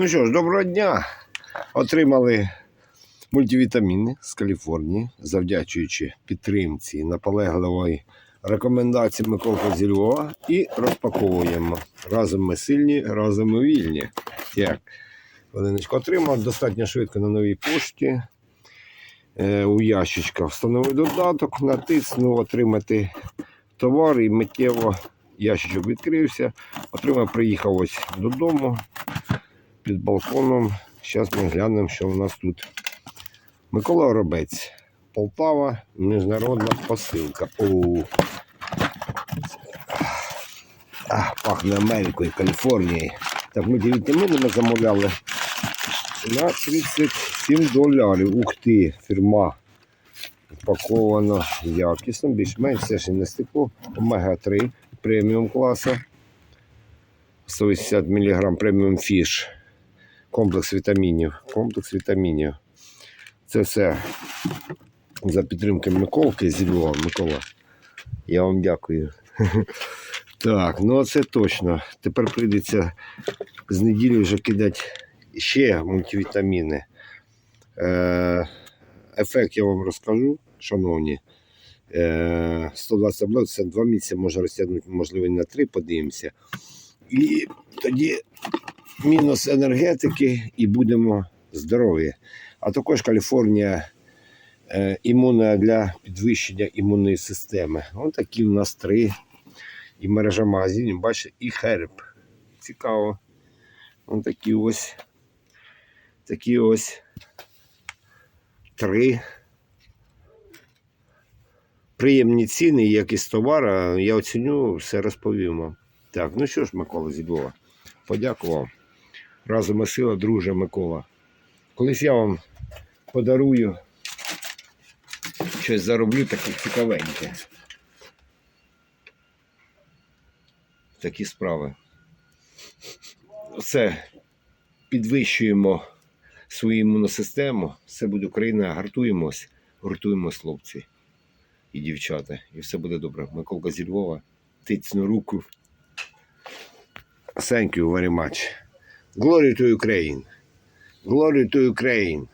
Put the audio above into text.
Ну що ж, доброго дня. Отримали мультивітаміни з Каліфорнії, завдячуючи підтримці наполегливої рекомендації Миколи Зільова і розпаковуємо. Разом ми сильні, разом ми вільні. Так, хвилиночку отримав достатньо швидко на новій пошті. Е, у ящичках встановив додаток, натиснув отримати товар і миттєво ящичок відкрився. Отримав, приїхав ось додому під балконом. Зараз ми глянемо, що у нас тут. Микола Оробець, Полтава, міжнародна посилка. О, а, пахне Америкою, Каліфорнією. Так, ми вітаміни ми замовляли на 37 доларів. Ух ти, фірма. Упаковано якісно, більш-менш все ж не стекло. Омега-3 преміум класу. 180 мг преміум фіш. Комплекс вітамінів. Комплекс вітамінів. Це все за підтримки Миколки зі Львова. Микола. Я вам дякую. Так, ну це точно. Тепер прийдеться з неділі вже кидати ще мультивітаміни. Е, ефект я вам розкажу, шановні. Е, 120 таблет, це 2 місяці може розтягнути, можливо, на 3, подивимося. І тоді мінус енергетики і будемо здорові. А також Каліфорнія е, імунна для підвищення імунної системи. Ось такі в нас три. І мережа магазинів, бачите, і херб. Цікаво. Ось такі ось. Такі ось три. Приємні ціни, якість товару. Я оціню, все розповім вам. Так, ну що ж, Микола зі подякував. Разом і сила, друже Микола. Колись я вам подарую щось зароблю таке цікавеньке. Такі справи. Все. Підвищуємо свою імунну систему. Все буде Україна. Гартуємось, гуртуємось, хлопці і дівчата. І все буде добре. Миколка зі Львова. Тицьну руку. Thank you very much. Glory to Ukraine. Glory to Ukraine.